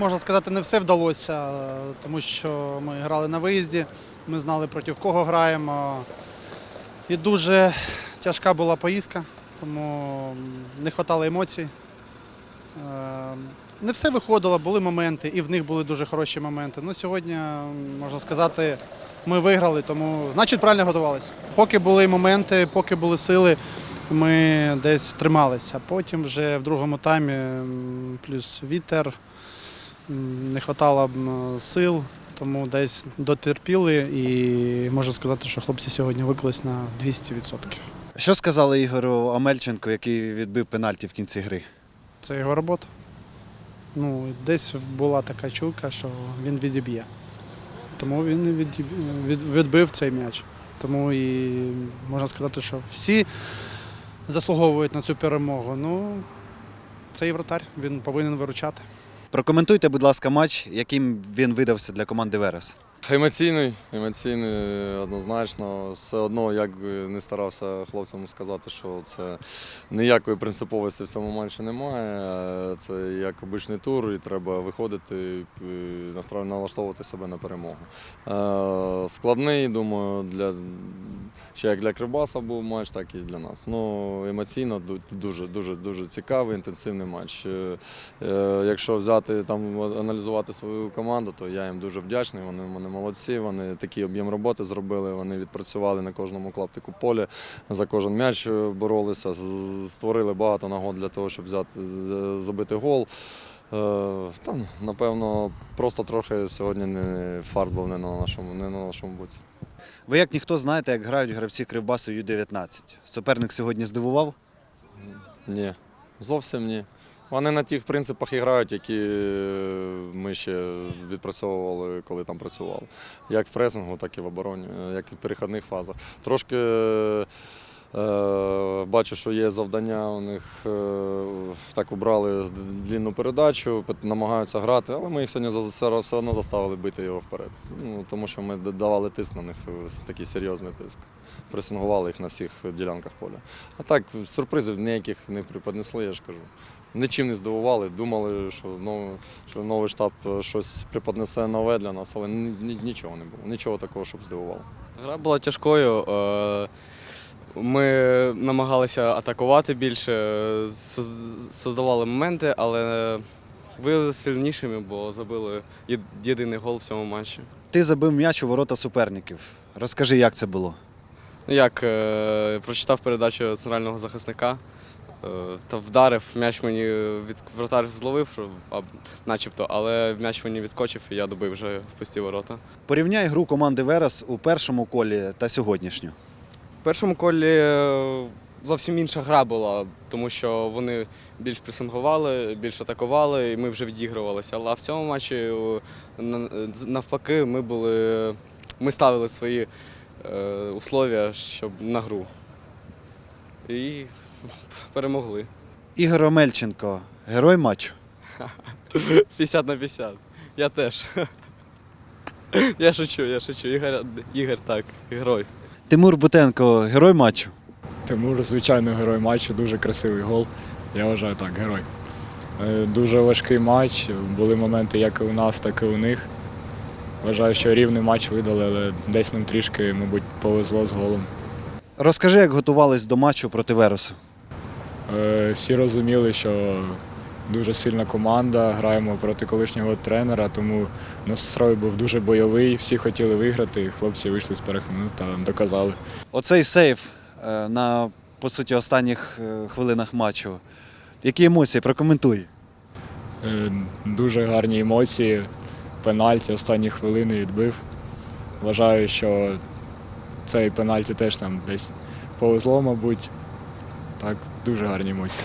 Можна сказати, не все вдалося, е, тому що ми грали на виїзді, ми знали проти кого граємо. І дуже тяжка була поїздка, тому не вистачало емоцій. Е, Не все виходило, були моменти, і в них були дуже хороші моменти. Ну, сьогодні, можна сказати, ми виграли, тому значить правильно готувалися. Поки були моменти, поки були сили, ми десь трималися. Потім вже в другому таймі плюс вітер, не вистачало сил, тому десь дотерпіли і можу сказати, що хлопці сьогодні виклались на 200%. Що сказали Ігору Амельченко, який відбив пенальті в кінці гри? Це його робота. Ну, десь була така чуйка, що він відіб'є. Тому він відбив цей м'яч. Тому і можна сказати, що всі заслуговують на цю перемогу. Ну, цей вратар, він повинен виручати. Прокоментуйте, будь ласка, матч, яким він видався для команди Верес. Емоційний, емоційний, однозначно. Все одно, як не старався хлопцям сказати, що це ніякої принциповості в цьому матчі немає. Це як обичний тур, і треба виходити, і налаштовувати себе на перемогу. Е, Складний, думаю, для ще як для Кривбаса був матч, так і для нас. Ну, емоційно дуже, дуже, дуже цікавий, інтенсивний матч. Е, е, Якщо взяти там аналізувати свою команду, то я їм дуже вдячний. Вони, вони молодці. Вони такий об'єм роботи зробили. Вони відпрацювали на кожному клаптику поля, за кожен м'яч е, боролися, створили багато нагод для того, щоб взяти забити гол. Е, Там, напевно, просто трохи сьогодні не фарт був не на нашому, не на нашому боці. Ви як ніхто знаєте, як грають гравці Кривбасу Ю-19. Суперник сьогодні здивував? Ні, зовсім ні. Вони на тих принципах і грають, які ми ще відпрацьовували, коли там працювали. Як в пресингу, так і в обороні, як і в перехідних фазах. Трошки бачу, що є завдання у них. е, так убрали длінну передачу, намагаються грати, але ми їх сьогодні все одно заставили бити його вперед. Ну, тому що ми давали тиск на них, е, такий серйозний тиск. Пресингували їх на всіх ділянках поля. А так, сюрпризів ніяких не преподнесли, я ж кажу. Нічим не здивували, думали, що, ну, що новий штаб е, щось преподнесе нове для нас, але ні- ні- нічого не було. Нічого такого, щоб здивувало. Гра була тяжкою. е, Ми намагалися атакувати більше, создавали моменти, але виявилися сильнішими, бо забили єдиний гол в цьому матчі. Ти забив м'яч у ворота суперників. Розкажи, як це було. Як е, прочитав передачу центрального захисника е, та вдарив, м'яч мені від вратар зловив, начебто, але м'яч мені відскочив, і я добив вже в пусті ворота. Порівняй гру команди Верес у першому колі та сьогоднішню. В першому колі е, зовсім інша гра була, тому що вони більш пресингували, більш атакували, і ми вже відігрувалися. Але в цьому матчі е, навпаки ми були. Ми ставили свої е, условия щоб на гру. І перемогли. Ігор Омельченко, герой матчу. 50 на 50. Я теж. Я шучу, я шучу. Ігор, Ігор так, герой. Тимур Бутенко, герой матчу. Тимур, звичайно, герой матчу, дуже красивий гол. Я вважаю так, герой. Е, Дуже важкий матч. Були моменти як і у нас, так і у них. Вважаю, що рівний матч видали, але десь нам трішки, мабуть, повезло з голом. Розкажи, як готувались до матчу проти Вересу. Е, Всі розуміли, що дуже сильна команда, граємо проти колишнього тренера, тому настрой був дуже бойовий, всі хотіли виграти, хлопці вийшли з перших та доказали. Оцей сейф е, на по суті останніх е, хвилинах матчу. Які емоції? Прокоментуй. Е, Дуже гарні емоції. Пенальті останні хвилини відбив. Вважаю, що цей пенальті теж нам десь повезло, мабуть. Так, дуже гарні емоції.